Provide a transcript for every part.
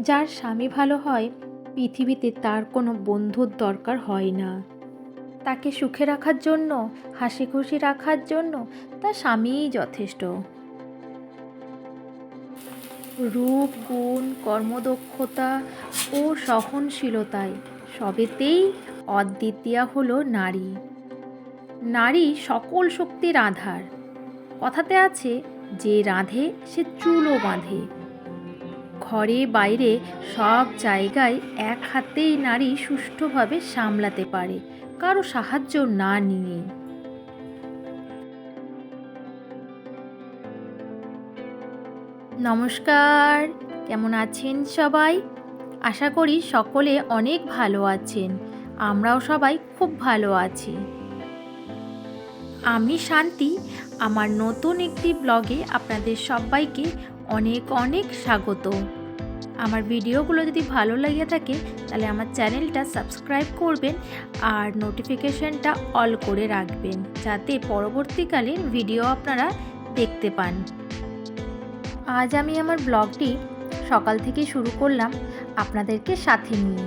যার স্বামী ভালো হয়, পৃথিবীতে তার কোনো বন্ধুর দরকার হয় না। তাকে সুখে রাখার জন্য, হাসি খুশি রাখার জন্য তার স্বামীই যথেষ্ট। রূপ, গুণ, কর্মদক্ষতা ও সহনশীলতায় সবেতেই অদ্বিতীয়া হলো নারী। নারী সকল শক্তির আধার। কথাতে আছে, যে রাঁধে, সে চুলও বাঁধে। ঘরে বাইরে সব জায়গায় এক হাতেই নারী সুষ্ঠুভাবে সামলাতে পারে, কারও সাহায্য না নিয়ে। নমস্কার, কেমন আছেন সবাই? আশা করি সকলে অনেক ভালো আছেন। আমরাও সবাই খুব ভালো আছি। আমি শান্তি। আমার নতুন একটি ব্লগে আপনাদের সবাইকে অনেক অনেক স্বাগত। আমার ভিডিওগুলো যদি ভালো লাগে থাকে, তাহলে আমার চ্যানেলটা সাবস্ক্রাইব করবেন আর নোটিফিকেশনটা অল করে রাখবেন, যাতে পরবর্তীকালে ভিডিও আপনারা দেখতে পান। আজ আমি আমার ব্লগটি সকাল থেকে শুরু করলাম আপনাদেরকে সাথে নিয়ে।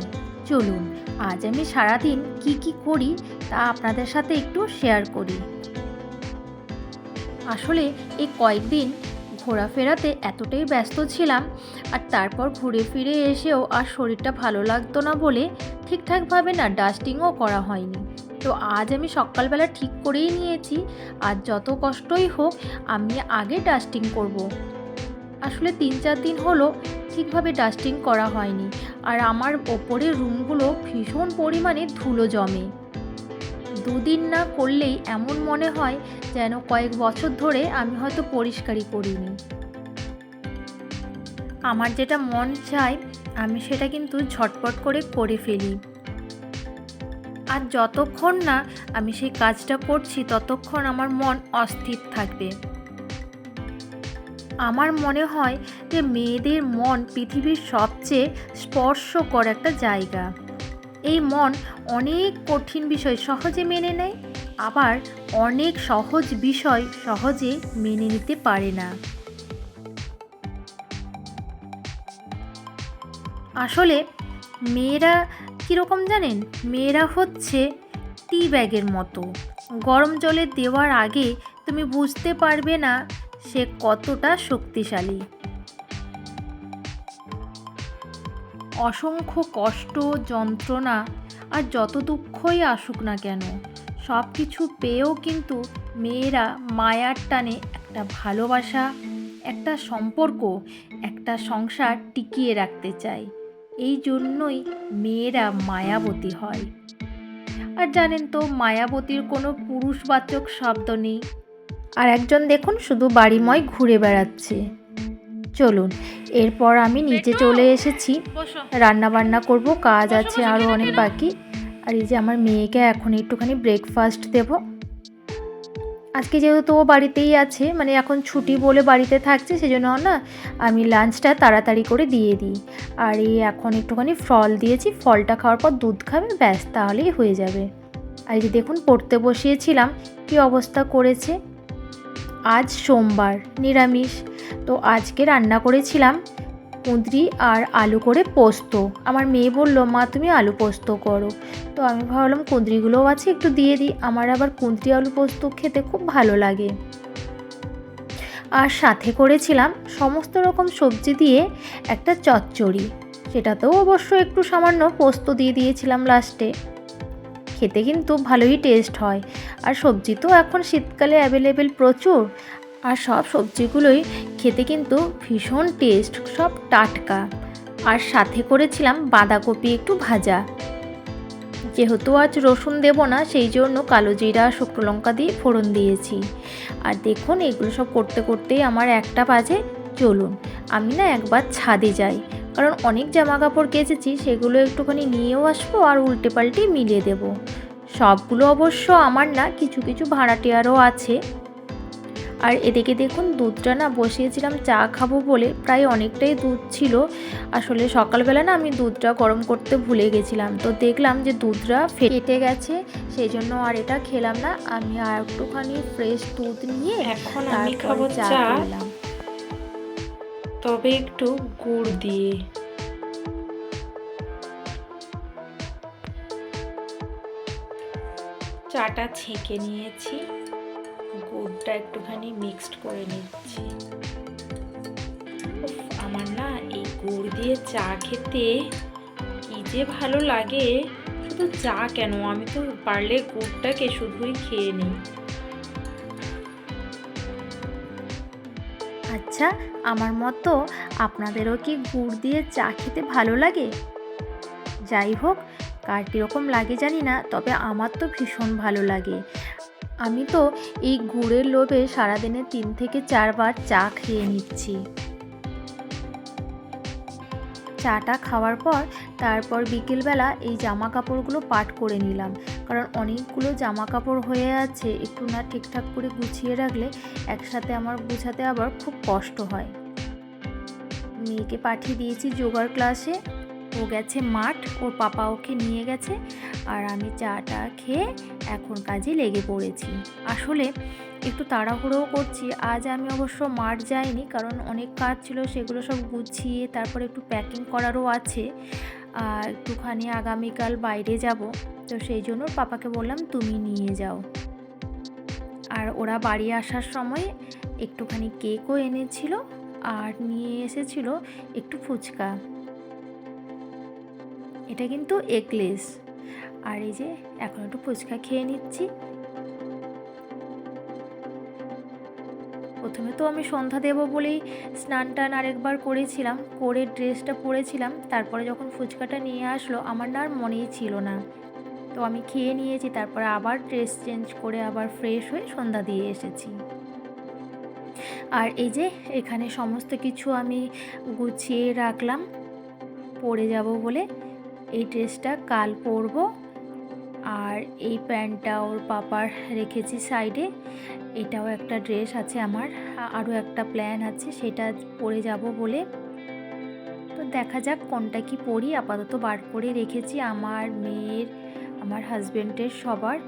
চলুন, আজ আমি সারাদিন কি কি করি তা আপনাদের সাথে একটু শেয়ার করি। আসলে এই কয়েকদিন ঘোরাফেরাতে এতটাই ব্যস্ত ছিলাম আর তারপর ঘুরে ফিরে এসেও আর শরীরটা ভালো লাগতো না বলে ঠিকঠাকভাবে না ডাস্টিংও করা হয়নি তো আজ আমি সকালবেলা ঠিক করেই নিয়েছি, আর যত কষ্টই হোক আমি আগে ডাস্টিং করব। আসলে তিন চার দিন হলো ঠিকভাবে ডাস্টিং করা হয়নি, আর আমার ওপরের রুমগুলো ভীষণ পরিমাণে ধুলো জমে দুদিন না করলেই এমন মনে হয় যেন কয়েক বছর ধরে আমি হয়তো পরিষ্কারই করিনি আমার যেটা মন চায়, আমি সেটা কিন্তু ঝটপট করে করে ফেলি। আর যতক্ষণ না আমি সেই কাজটা করছি, ততক্ষণ আমার মন অস্থির থাকবে। আমার মনে হয় যে মেয়েদের মন পৃথিবীর সবচেয়ে স্পর্শকর একটা জায়গা। এই মন অনেক কঠিন বিষয় সহজে মেনে নেয়, আবার অনেক সহজ বিষয় সহজে মেনে নিতে পারে না। আসলে মেয়েরা কীরকম জানেন? মেয়েরা হচ্ছে টি ব্যাগের মতো। গরম জলে দেওয়ার আগে তুমি বুঝতে পারবে না সে কতটা শক্তিশালী। অসংখ্য কষ্ট, যন্ত্রণা আর যত দুঃখই আসুক না কেন সব কিছু পেয়েও কিন্তু মেয়েরা মায়ার টানে একটা ভালোবাসা, একটা সম্পর্ক, একটা সংসার টিকিয়ে রাখতে চায়। এই জন্যই মেয়েরা মায়াবতী হয়। আর জানেন তো, মায়াবতীর কোনো পুরুষবাচক শব্দ নেই। আর একজন দেখুন, শুধু বাড়িময় ঘুরে বেড়াচ্ছে। চলুন এরপর আমি নিচে চলে এসেছি। রান্না বান্না করব কাজ আছে আরও অনেক বাকি। আর এই যে আমার মেয়েকে এখন একটুখানি ব্রেকফাস্ট দেব। আজকে যেহেতু ও বাড়িতেই আছে মানে এখন ছুটি বলে বাড়িতে থাকছে সেজন্য না আমি লাঞ্চটা তাড়াতাড়ি করে দিয়ে দিই। আর এই এখন একটুখানি ফল দিয়েছি ফলটা খাওয়ার পর দুধ খাবে ব্যাস তাহলেই হয়ে যাবে। আর এই যে দেখুন পড়তে বসিয়েছিলাম কি অবস্থা করেছে। আজ সোমবার, নিরামিষ। তো আজকে রান্না করেছিলাম কুঁদরি আর আলু করে পোস্ত। আমার মেয়ে বলল, মা, তুমি আলু পোস্ত করো। তো আমি ভাবলাম কুঁদরিগুলোও আছে, একটু দিয়ে দিই। আমার আবার কুঁদরি আলু পোস্ত খেতে খুব ভালো লাগে। আর সাথে করেছিলাম সমস্ত রকম সবজি দিয়ে একটা চচ্চড়ি। সেটাতেও অবশ্য একটু সামান্য পোস্ত দিয়ে দিয়েছিলাম লাস্টে। খেতে কিন্তু ভালোই টেস্ট হয়। আর সবজি তো এখন শীতকালে অ্যাভেলেবেল প্রচুর। আর সব সবজিগুলোই খেতে কিন্তু ভীষণ টেস্ট সব টাটকা। আর সাথে করেছিলাম বাঁধাকপি একটু ভাজা। যেহেতু আজ রসুন দেব না, সেই জন্য কালো জিরা, শুকনো লঙ্কা দিয়ে ফোড়ন দিয়েছি। আর দেখুন, এগুলো সব করতে করতেই আমার একটা বাজে, চলুন। আমি না একবার ছাদে যাই। কারণ অনেক জামা কাপড় কেচেছি সেগুলো একটুখানি নিয়েও আসব আর উল্টে পাল্টে মিলিয়ে দেব। সবগুলো অবশ্য আমার না কিছু কিছু ভাড়াটিয়ারও আছে। আর এদিকে দেখুন দুধটা না বসিয়েছিলাম চা খাব বলে প্রায় অনেকটাই দুধ ছিল। আসলে সকালবেলা না আমি দুধটা গরম করতে ভুলে গেছিলাম। তো দেখলাম যে দুধটা ফেটে গেছে সেই জন্য আর এটা খেলাম না। আমি আর একটুখানি ফ্রেশ দুধ নিয়ে এখন আমি খাব চা করলাম তবে একটু গুড় দিয়ে। চাটা ছেঁকে নিয়েছি। গুড়টা একটুখানি মিক্সড করে নিচ্ছি। আমার না এই গুড় দিয়ে চা খেতে কি যে ভালো লাগে। শুধু চা কেন? আমি তো পারলে গুড়টাকে শুধুই খেয়ে নিই। আচ্ছা আমার মতো আপনাদেরও কি গুড় দিয়ে চা খেতে ভালো লাগে? যাই হোক, কার কীরকম লাগে জানি না, তবে আমার তো ভীষণ ভালো লাগে। আমি তো এই গুড়ের লোভে সারাদিনে তিন থেকে চারবার চা খেয়ে নিচ্ছি। চাটা খাওয়ার পর তারপর বিকেলবেলা এই জামা কাপড়গুলো পাট করে নিলাম। কারণ অনেকগুলো জামা কাপড় হয়ে আছে, একটু না ঠিকঠাক করে গুছিয়ে রাখলে একসাথে আমার গুছাতে আবার খুব কষ্ট হয়। মেয়েকে পাঠিয়ে দিয়েছি যোগার ক্লাসে। ও গেছে মাঠ, ওর পাপা ওকে নিয়ে গেছে আর আমি চাটা খেয়ে এখন কাজে লেগে পড়েছি। আসলে একটু তাড়াহুড়োও করছি, আজ আমি অবশ্য মাঠ যাইনি কারণ অনেক কাজ ছিল, সেগুলো সব গুছিয়ে তারপরে একটু প্যাকিং করারও আছে। আর একটুখানি আগামীকাল বাইরে যাব, তো সেই জন্য পাপাকে বললাম তুমি নিয়ে যাও। আর ওরা বাড়ি আসার সময় একটুখানি কেকও এনেছিল আর নিয়ে এসেছিল একটু ফুচকা। এটা কিন্তু এগলেস। আর এই যে, এখন একটু ফুচকা খেয়ে নিচ্ছি। প্রথমে তো আমি সন্ধ্যা দেব বলেই স্নান টান আরেকবার করেছিলাম, করে ড্রেসটা পরেছিলাম, তারপরে যখন ফুচকাটা নিয়ে আসলো, আমার না আর মনেই ছিল না। তো আমি খেয়ে নিয়েছি, তারপরে আবার ড্রেস চেঞ্জ করে আবার ফ্রেশ হয়ে সন্ধ্যা দিয়ে এসেছি। আর এই যে, এখানে সমস্ত কিছু আমি গুছিয়ে রাখলাম, পড়ে যাব বলে। এই ড্রেসটা কাল পরবো। আর এই প্যান্টটা ওর পাপার রেখেছি সাইডে। এটাও একটা ড্রেস আছে আমার। আরও একটা প্ল্যান আছে, সেটা পরে যাব বলে। তো দেখা যাক কোনটা কি পরি। আপাতত বার করে রেখেছি আমার মেয়ের, আমার হাজব্যান্ডের সবার।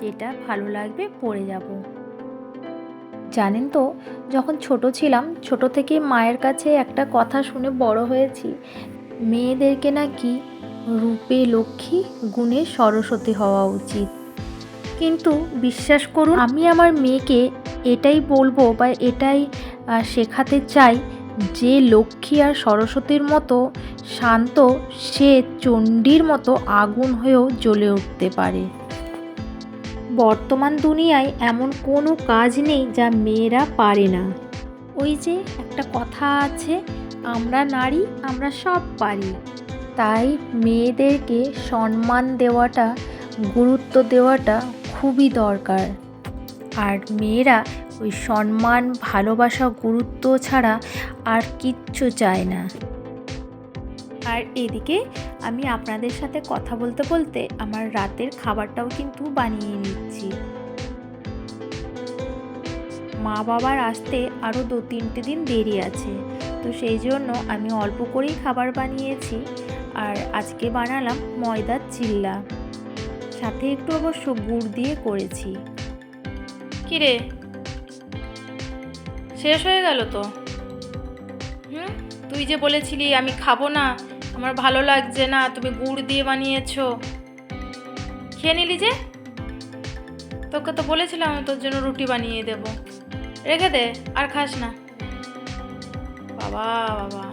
যেটা ভালো লাগবে পরে যাব। জানেন তো, যখন ছোট ছিলাম, ছোট থেকে মায়ের কাছে একটা কথা শুনে বড় হয়েছি। মেয়েদেরকে নাকি রূপে লক্ষ্মী গুণে সরস্বতী হওয়া উচিত। কিন্তু বিশ্বাস করুন, আমি আমার মেয়েকে এটাই বলব বা এটাই শেখাতে চাই যে লক্ষ্মী আর সরস্বতীর মতো শান্ত, সে চণ্ডীর মতো আগুন হয়েও জ্বলে উঠতে পারে। বর্তমান দুনিয়ায় এমন কোনো কাজ নেই যা মেয়েরা পারে না। ওই যে একটা কথা আছে আমরা নারী, আমরা সব পারি। তাই মেয়েদেরকে সম্মান দেওয়াটা, গুরুত্ব দেওয়াটা খুবই দরকার। আর মেয়েরা ওই সম্মান, ভালোবাসা, গুরুত্ব ছাড়া আর কিচ্ছু চায় না। আর এদিকে আমি আপনাদের সাথে কথা বলতে বলতে আমার রাতের খাবারটাও কিন্তু বানিয়ে নিচ্ছি। মা বাবার আসতে আরও দু তিনটে দিন দেরি আছে। তো সেই জন্য আমি অল্প করেই খাবার বানিয়েছি আর আজকে বানালাম ময়দার চিল্লা। সাথে একটু অবশ্য গুড় দিয়ে করেছি। কিরে? শেষ হয়ে গেল তো? হুম? তুই যে বলেছিলি আমি খাব না, আমার ভালো লাগছে না, তুমি গুড় দিয়ে বানিয়েছো। খেয়ে নিলি যে? তোকে তো বলেছিলাম আমি তোর জন্য রুটি বানিয়ে দেব। রেখে দে, আর খাস না। বাবা বাবা।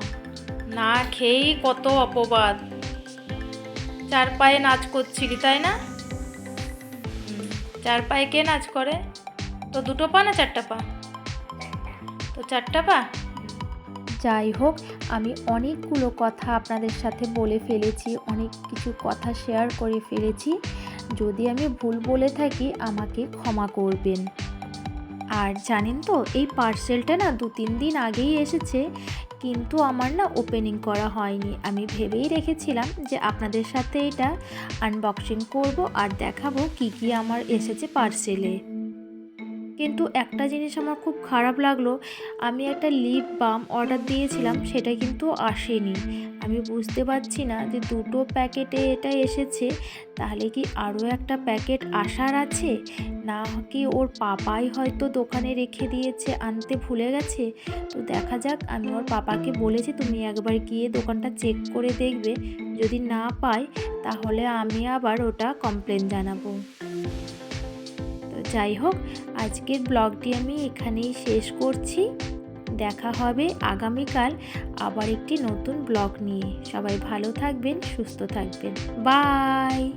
না খেয়েই কত অপবাদ। চার পায়ে নাচ করছিলি, তাই না? চার পায়ে কে নাচ করে? তো দুটো পা না চারটা পা? তো চারটা পা? যাই হোক, আমি অনেকগুলো কথা আপনাদের সাথে বলে ফেলেছি, অনেক কিছু কথা শেয়ার করে ফেলেছি। যদি আমি ভুল বলে থাকি, আমাকে ক্ষমা করবেন। আর জানেন তো, এই পার্সেলটা না দু তিন দিন আগেই এসেছে, কিন্তু আমার না ওপেনিং করা হয়নি। আমি ভেবেই রেখেছিলাম যে আপনাদের সাথে এটা আনবক্সিং করব আর দেখাবো কি কি আমার এসেছে পার্সেলে। কিন্তু একটা জিনিস আমার খুব খারাপ লাগল, আমি একটা লিপ বাম অর্ডার দিয়েছিলাম, সেটা কিন্তু আসেনি। আমি বুঝতে পারছি না যে দুটো প্যাকেটে এটা এসেছে, তাহলে কি আরও একটা প্যাকেট আসার আছে? না কি ওর পাপাই হয়তো দোকানে রেখে দিয়েছে, আনতে ভুলে গেছে? তো দেখা যাক, আমি ওর পাপাকে বলেছি, তুমি একবার গিয়ে দোকানটা চেক করে দেখবে। যদি না পাই তাহলে আমি আবার ওটা কমপ্লেন জানাব। যাই হোক, আজকের ব্লগটি আমি এখানেই শেষ করছি। দেখা হবে আগামীকাল আবার একটি নতুন ব্লগ নিয়ে। সবাই ভালো থাকবেন, সুস্থ থাকবেন। বাই!